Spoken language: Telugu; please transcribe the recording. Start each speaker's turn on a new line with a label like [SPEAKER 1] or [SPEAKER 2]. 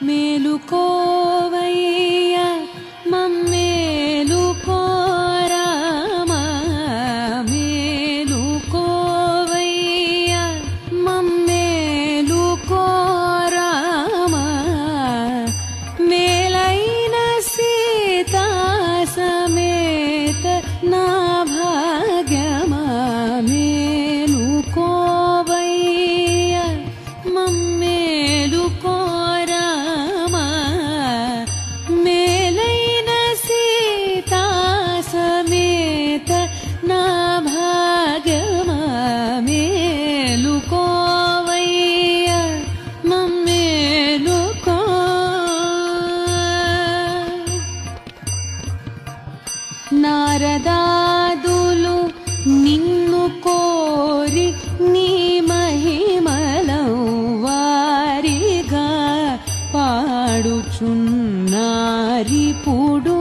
[SPEAKER 1] ಮೇಲುಕೋವ నారదాదులు నిన్ను కోరి నీ మహిమలం వారిగా పాడుచున్నారిపుడు